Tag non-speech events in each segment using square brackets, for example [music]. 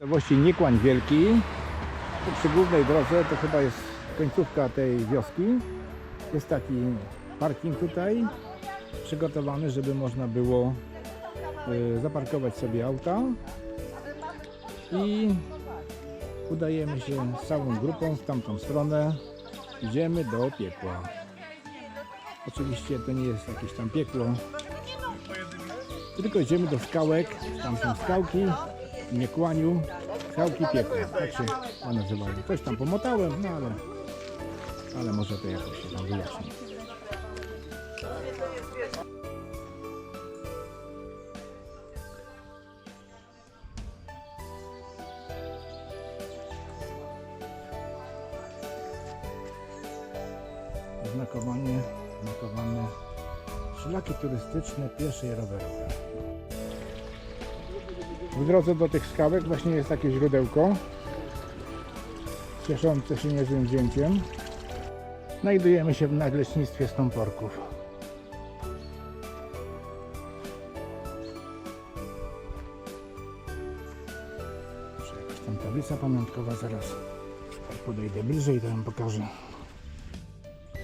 Miejscowości Niekłań Wielki. Tu przy głównej drodze to chyba jest końcówka tej wioski. Jest taki parking tutaj przygotowany, żeby można było y, zaparkować sobie auta i udajemy się całą grupą w tamtą stronę. Idziemy do piekła. Oczywiście to nie jest jakieś tam piekło, tylko idziemy do skałek. Tam są skałki Niekłaniu. Skałki piekła, tak się nazywają. Coś tam pomotałem, no ale, ale może to jakoś się tam wyjaśni. Znakowanie, znakowane szlaki turystyczne, piesze i rowerowe. W drodze do tych skałek właśnie jest takie źródełko cieszące się niezłym wzięciem. Znajdujemy się w naglecznictwie Stąporków. Jeszcze jakaś tam tablica pamiątkowa zaraz podejdę bliżej to wam pokażę.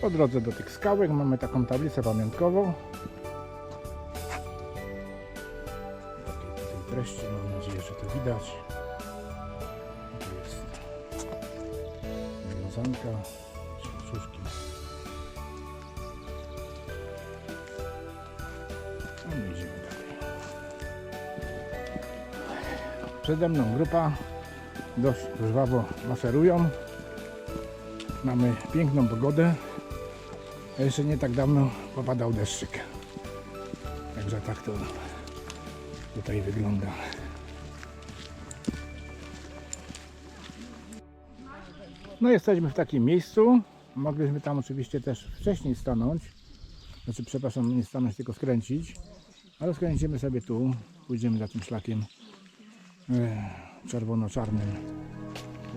Po drodze do tych skałek mamy taką tablicę pamiątkową. Treści, mam nadzieję, że to widać. Tu jest wiązanka, świeczuszki. No i idziemy dalej. Przede mną grupa dość żwawo maszerują. Mamy piękną pogodę. A jeszcze nie tak dawno popadał deszczyk. Także tak to tutaj wygląda. No jesteśmy w takim miejscu. Mogliśmy tam oczywiście też wcześniej stanąć. Znaczy przepraszam, nie stanąć, tylko skręcić. Ale skręcimy sobie tu. Pójdziemy za tym szlakiem e, czerwono-czarnym.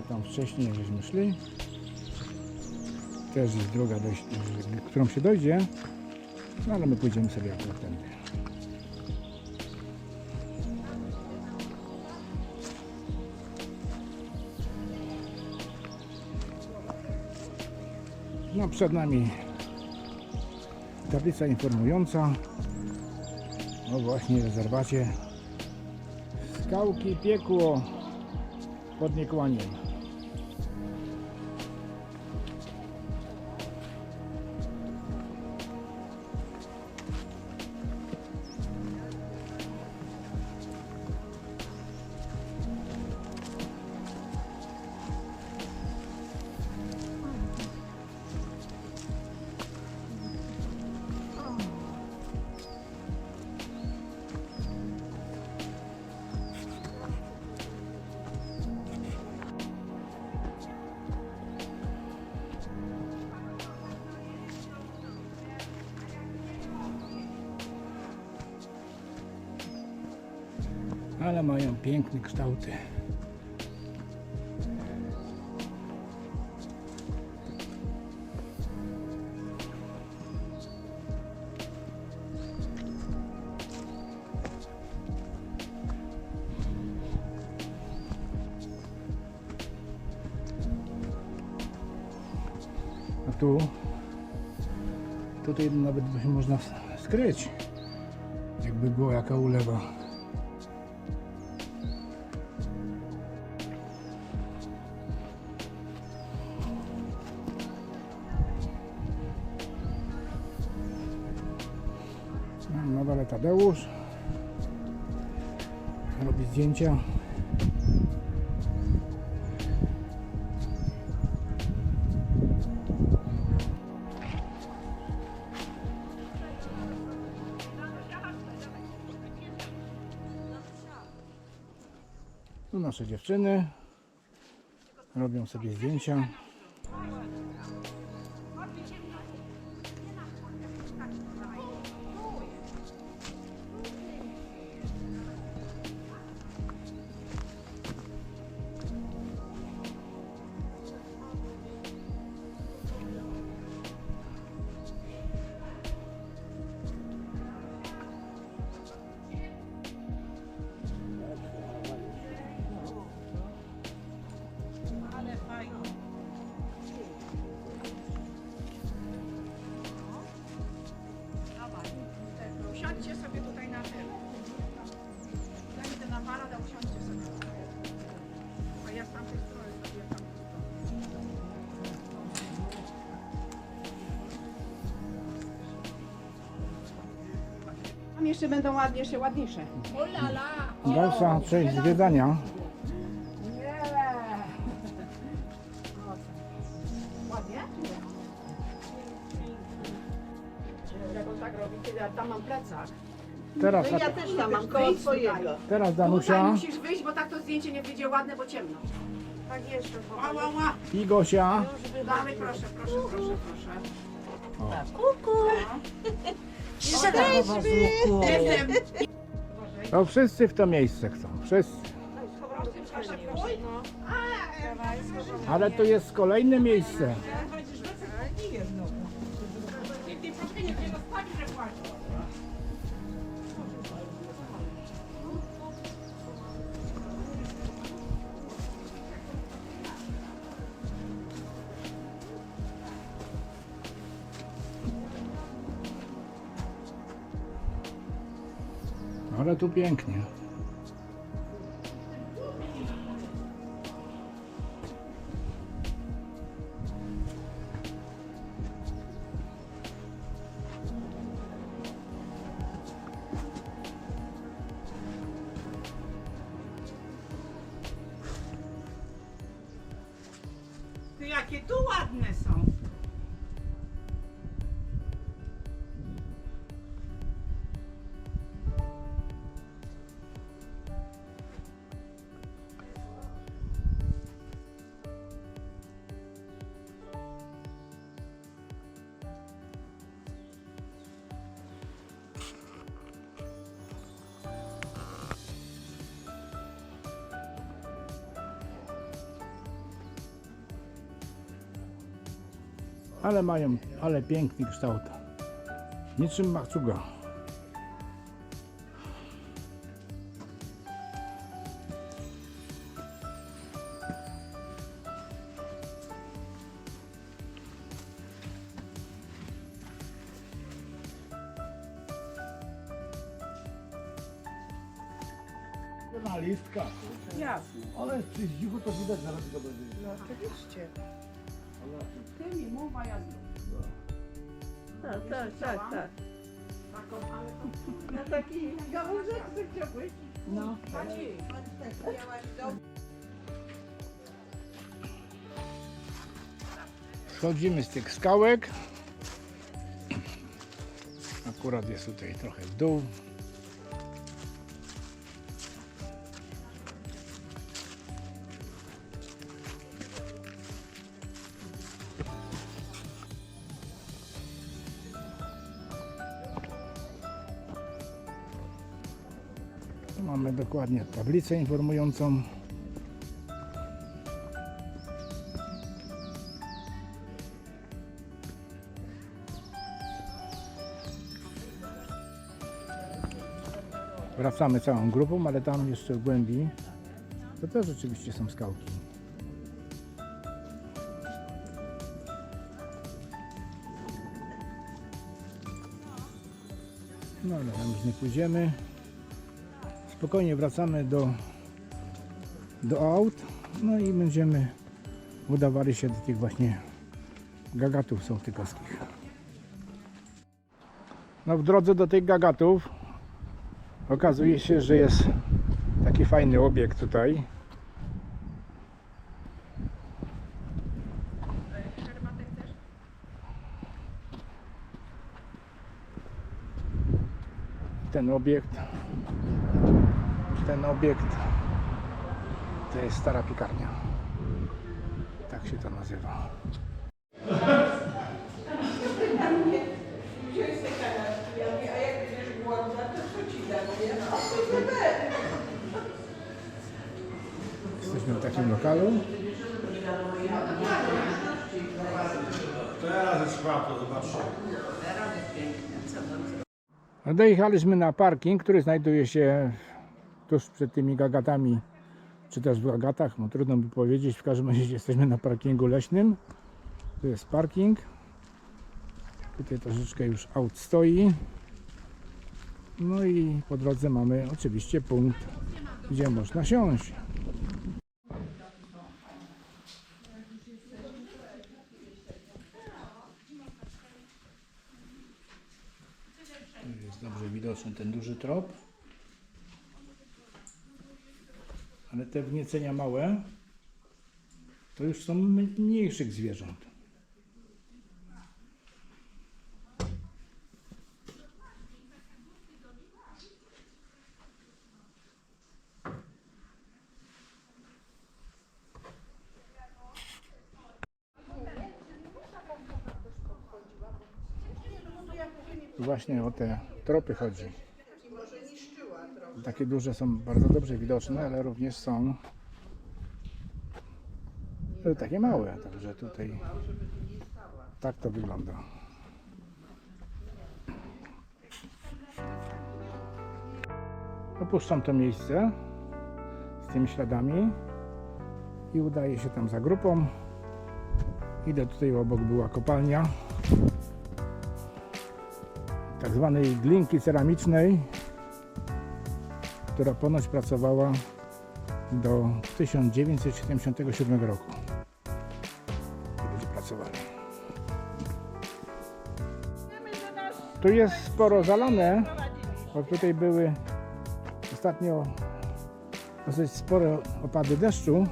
Tam wcześniej żeśmy szli też jest droga, dojść, którą się dojdzie, no ale my pójdziemy sobie akurat tędy. No przed nami tablica informująca o właśnie rezerwacie Skałki Piekło pod Niekłaniem. Ale mają piękne kształty. A tu tutaj nawet można skryć jakby była jaka ulewa. Na dole Tadeusz robi zdjęcia. Tu nasze dziewczyny robią sobie zdjęcia. Jeszcze będą ładnie, jeszcze ładniejsze. Dalsza część zwiedzania. Ładnie? Jak on tak robi, kiedy ja tam mam plecak. Teraz, Ja też tam mam koło twojego. teraz Tutaj Danusia musisz wyjść, bo tak to zdjęcie nie wyjdzie ładne, bo ciemno. Tak jeszcze. Ła, ła, ła. i Gosia. Damy, proszę, proszę, proszę, proszę. Jestem. To wszyscy w to miejsce chcą. Wszyscy. No. Ale to jest kolejne miejsce. Ale tu pięknie. Ale mają, ale piękny kształt. Niczym machuga. Na listka. Jasne. Ale przy zdzichu to widać, zaraz to będzie. No oczywiście. Ty mi mów, a ja zrób. Tak, tak, tak, tak. Taką, ale to... [laughs] Na taki gałązek chciałbyś. No. Chodzi. Schodzimy z tych skałek. Akurat jest tutaj trochę w dół. Mamy dokładnie tablicę informującą. Wracamy całą grupą, ale tam jeszcze w głębi to też rzeczywiście są skałki. No ale tam już nie pójdziemy. Spokojnie wracamy do, do aut. No i będziemy udawali się do tych właśnie gagatów sołtykowskich. No w drodze do tych gagatów Okazuje się, że jest taki fajny obiekt tutaj. Ten obiekt, ten obiekt to jest stara piekarnia. Tak się to nazywa. Jesteśmy w takim lokalu. Teraz jest światło, zobaczcie. No Dojechaliśmy na parking, który znajduje się tuż przed tymi gagatami, czy też w gagatach, no trudno by powiedzieć. W każdym razie jesteśmy na parkingu leśnym. Tu jest parking. Tutaj troszeczkę już aut stoi. No i po drodze mamy oczywiście punkt, gdzie można siąść. Jest Dobrze widoczny ten duży trop. Ale te wniecenia małe to już są mniejszych zwierząt. Właśnie o te tropy chodzi. Takie duże są bardzo dobrze widoczne, ale również są e, takie małe, także tutaj tak to wygląda. Opuszczam to miejsce z tymi śladami i udaję się tam za grupą. Idę tutaj obok była kopalnia tak zwanej glinki ceramicznej, która ponoć pracowała do 1977 roku. Ludzie pracowali. Tu jest sporo zalane, bo tutaj były ostatnio dosyć spore opady deszczu.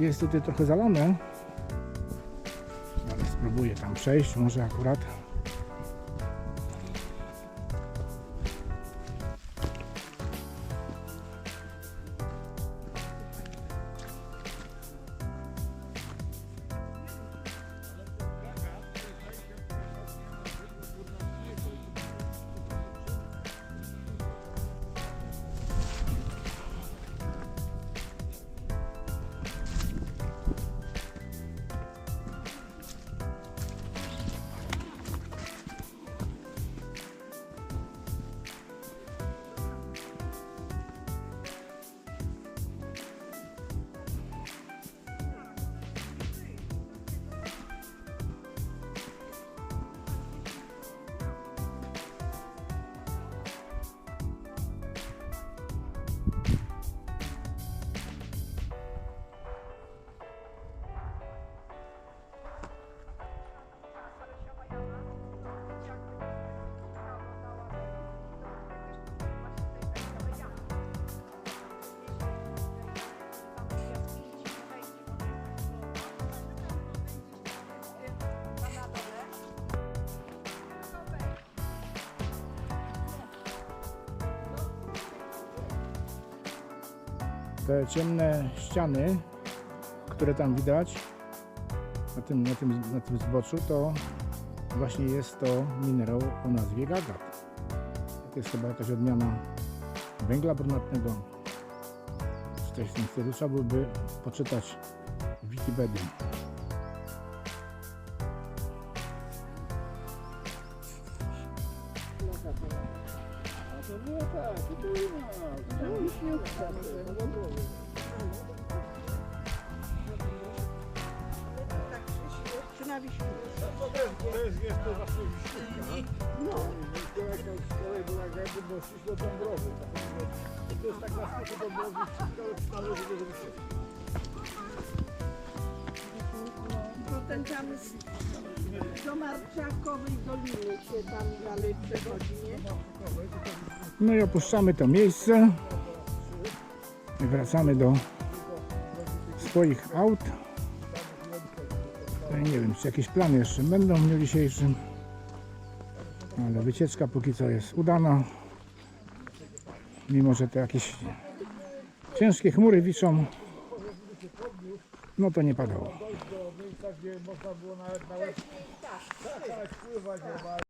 Jest tutaj trochę zalane, ale spróbuję tam przejść, może akurat. Te ciemne ściany, które tam widać na tym, na tym, na tym zboczu, to właśnie jest to minerał o nazwie gagat. To jest chyba jakaś odmiana węgla brunatnego. Czy coś w tym stylu. Trzeba byłoby poczytać w na Wiśniu? To jest, jest to właśnie wiśniówka. No. To jakaś kolej była bo szliśmy od Dąbrowy. To jest tak na styku Dąbrowy, wszystko ale należy do Wiśniówki. To ten tam do się tam dalej przechodzi? No i opuszczamy to miejsce. Wracamy do swoich aut. Nie wiem, czy jakieś plany jeszcze będą w dniu dzisiejszym. Ale wycieczka póki co jest udana. Mimo, że to jakieś ciężkie chmury wiszą. No to nie padało.